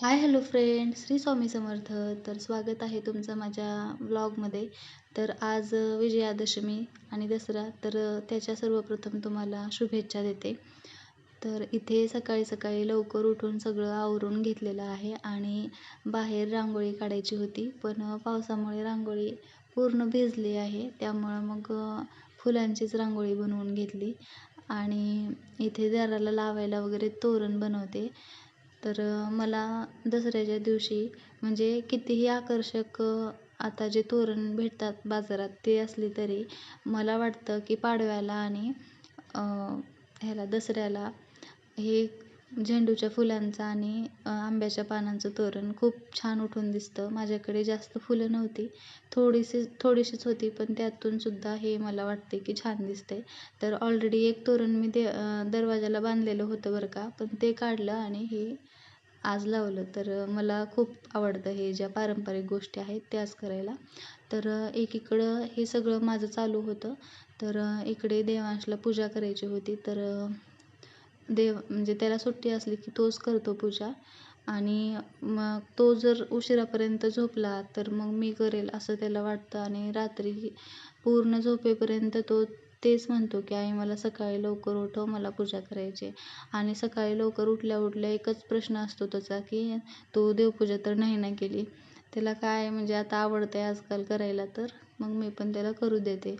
Hi hello friend Shri Swami Samarth. तर स्वागत आहे तुमचं माझ्या ब्लॉगमध्ये तर आज विजयादशमी आणि दसरा तर त्याच्या सर्वप्रथम तुम्हाला शुभेच्छा देते. तर इथे सकाळी सकाळी लवकर उठून सगळं आवरून घेतलेलं आहे आणि बाहेर रांगोळी काढायची होती. पण पावसामुळे रांगोळी पूर्ण भिजली आहे. त्यामुळं मग फुलांचीच रांगोळी बनवून घेतली. आणि इथे दाराला लावायला वगैरे तोरण बनवते. तर मला दसऱ्याच्या दिवशी म्हणजे कितीही आकर्षक आता जे तोरण भेटतात बाजारात ते असले तरी मला वाटतं की पाडव्याला आणि ह्याला दसऱ्याला हे झेंडूच्या फुलांचं आणि आंब्याच्या पानांचं तोरण खूप छान उठून दिसतं. माझ्याकडे जास्त फुलं नव्हती. थोडीशी थोडीशीच होती पण त्यातून सुद्धा हे मला वाटते की छान दिसते तर ऑलरेडी एक तोरण मी दे दरवाजाला बांधलेलं होतं बरं का पण ते काढलं आणि हे आज लावलं. तर मला खूप आवडतं हे ज्या पारंपरिक गोष्टी आहेत त्याच करायला. तर एकीकडं हे सगळं माझं चालू होतं. तर इकडे देवांशला पूजा करायची होती. तर देव म्हणजे त्याला सुट्टी असली की तोच करतो पूजा. आणि मग तो जर उशिरापर्यंत झोपला तर मग मी करेल असं त्याला वाटतं. आणि रात्री पूर्ण झोपेपर्यंत तो तेच म्हणतो की आई मला सकाळी लवकर उठव मला पूजा करायची आणि सकाळी लवकर उठल्या उठल्या एकच प्रश्न असतो त्याचा की तो देवपूजा तर नाही ना केली? त्याला काय म्हणजे आता आवडतं आहे आजकाल करायला तर मग मी पण त्याला करू देते.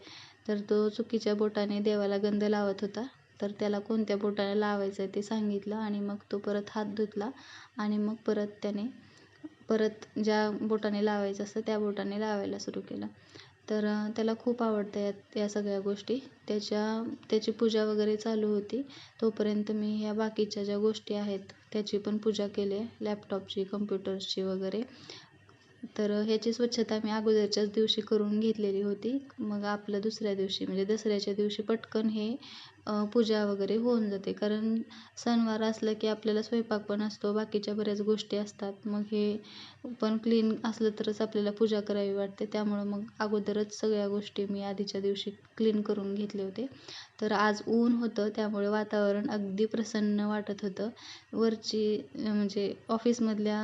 तर तो चुकीच्या बोटाने देवाला गंध लावत होता. तर त्याला कोणत्या बोटाने लावायचं आहे ते सांगितलं आणि मग तो परत हात धुतला आणि मग परत त्याने परत ज्या बोटाने लावायचं असतं त्या बोटाने लावायला सुरू केलं. तर त्याला खूप आवडतं या या सगळ्या गोष्टी. त्याच्या त्याची पूजा वगैरे चालू होती. तोपर्यंत मी ह्या बाकीच्या ज्या गोष्टी आहेत त्याची पण पूजा केली आहे. लॅपटॉपची कम्प्युटर्सची वगैरे. तर ह्याची स्वच्छता मी अगोदरच्याच दिवशी करून घेतलेली होती. मग आपलं दुसऱ्या दिवशी म्हणजे दसऱ्याच्या दिवशी पटकन हे पूजा वगैरे होऊन जाते. कारण सणवार असलं की आपल्याला स्वयंपाक पण असतो बाकीच्या बऱ्याच गोष्टी असतात. मग हे पण क्लीन असलं तरच आपल्याला पूजा करावी वाटते. त्यामुळं मग अगोदरच सगळ्या गोष्टी मी आधीच्या दिवशी क्लीन करून घेतले होते. तर आज ऊन होतं त्यामुळे वातावरण अगदी प्रसन्न वाटत होतं. वरची म्हणजे ऑफिसमधल्या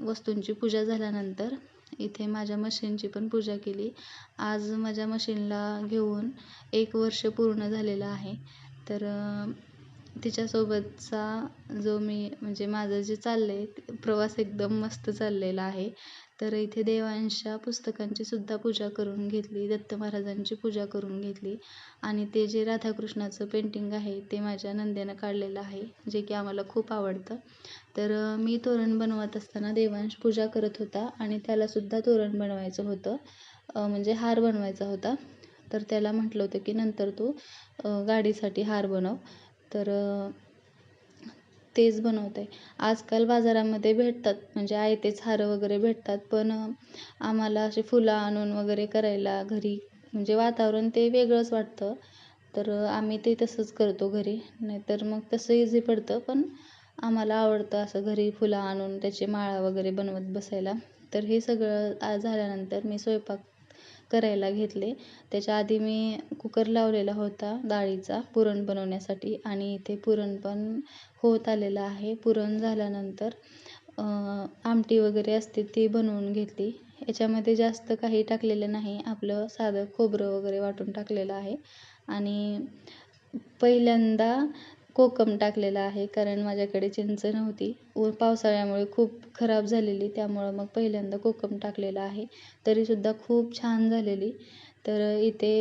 वस्तूंची पूजा झाल्यानंतर इथे माझ्या मशीनची पण पूजा केली. आज माझ्या मशीनला घेऊन एक वर्ष पूर्ण झालेलं आहे. तर तिच्यासोबतचा जो मी म्हणजे माझं जे चाललं आहे प्रवास एकदम मस्त चाललेला आहे. तर इथे देवांच्या पुस्तकांची सुद्धा पूजा करून घेतली दत्त महाराजांची पूजा करून घेतली. आणि ते जे राधाकृष्णाचं पेंटिंग आहे ते माझ्या नंदेनं काढलेलं आहे जे की आम्हाला खूप आवडतं. तर मी तोरण बनवत असताना देवांश पूजा करत होता आणि त्यालासुद्धा तोरण बनवायचं होतं. म्हणजे हार बनवायचा होता. तर त्याला म्हटलं होतं की नंतर तू गाडीसाठी हार बनव. तर तेच बनवत आहे आजकाल बाजारामध्ये भेटतात म्हणजे आयतेच हार वगैरे भेटतात पण आम्हाला असे फुलं आणून वगैरे करायला घरी म्हणजे वातावरण ते वेगळंच वाटतं. तर आम्ही ते तसंच करतो घरी. नाहीतर मग तसं इझी पडतं पण आम्हाला आवडतं असं घरी फुलं आणून त्याचे माळा वगैरे बनवत बसायला. तर हे सगळं झाल्यानंतर मी स्वयंपाक करायला घेतले. त्याच्या आधी मी कुकर लावलेला होता डाळीचा पुरण बनवण्यासाठी आणि इथे पुरण पण होत आलेलं आहे. पुरण झाल्यानंतर आमटी वगैरे असते ती बनवून घेतली. याच्यामध्ये जास्त काही टाकलेलं नाही. आपलं साधं खोबरं वगैरे वाटून टाकलेलं आहे. आणि पहिल्यांदा कोकम टाकलेला आहे कारण माझ्याकडे चिंच नव्हती व पावसाळ्यामुळे खूप खराब झालेली त्यामुळं मग पहिल्यांदा कोकम टाकलेला आहे. तरीसुद्धा खूप छान झालेली. तर इथे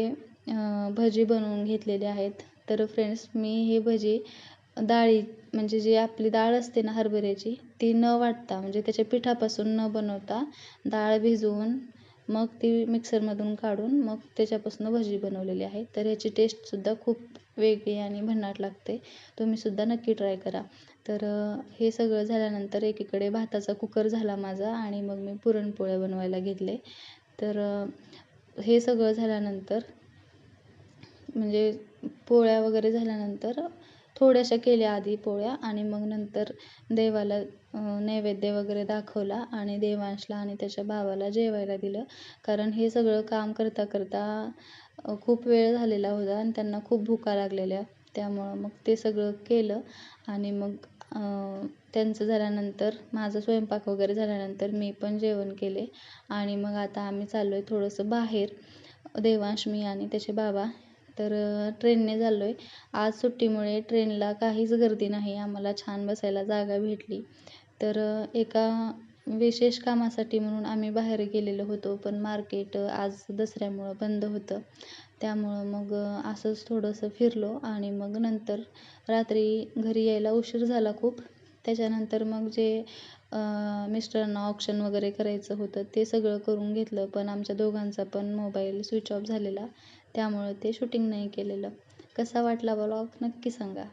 भजी बनवून घेतलेले आहेत. तर फ्रेंड्स मी हे भजी डाळी म्हणजे जी आपली डाळ असते ना हरभऱ्याची ती न वाटता म्हणजे त्याच्या पिठापासून न बनवता डाळ भिजवून मग ती मिक्सरमधून काढून मग त्याच्यापासून भजी बनवलेली आहे. तर ह्याची टेस्टसुद्धा खूप वेगळी आणि भन्नाट लागते. तुम्हीसुद्धा नक्की ट्राय करा. तर हे सगळं झाल्यानंतर एकीकडे भाताचा कुकर झाला माझा आणि मग मी पुरणपोळ्या बनवायला घेतले. तर हे सगळं झाल्यानंतर म्हणजे पोळ्या वगैरे झाल्यानंतर थोड्याशा केल्या आधी पोळ्या आणि मग नंतर देवाला नैवेद्य वगैरे दाखवला आणि देवांशला आणि त्याच्या भावाला जेवायला दिलं. कारण हे सगळं काम करता करता खूप वेळ झालेला होता आणि त्यांना खूप भुका लागलेल्या. त्यामुळं मग ते सगळं केलं आणि मग त्यांचं झाल्यानंतर माझं स्वयंपाक वगैरे झाल्यानंतर मी पण जेवण केले. आणि मग आता आम्ही चाललो आहे थोडंसं बाहेर देवांश मी आणि त्याचे बाबा. तर ट्रेनने चाललो आहे आज सुट्टीमुळे ट्रेनला काहीच गर्दी नाही. आम्हाला छान बसायला जागा भेटली. तर एका विशेष कामासाठी म्हणून आम्ही बाहेर गेलेलो होतो पण मार्केट आज दसऱ्यामुळं बंद होतं. त्यामुळं मग असंच थोडंसं फिरलो आणि मग नंतर रात्री घरी यायला उशीर झाला खूप. त्याच्यानंतर मग जे मिस्टरांना ऑप्शन वगैरे करायचं होतं ते सगळं करून घेतलं पण आमच्या दोघांचा पण मोबाईल स्विच ऑफ झालेला. त्यामुळं ते शूटिंग नाही केलेलं. कसा वाटला ब्लॉग नक्की सांगा.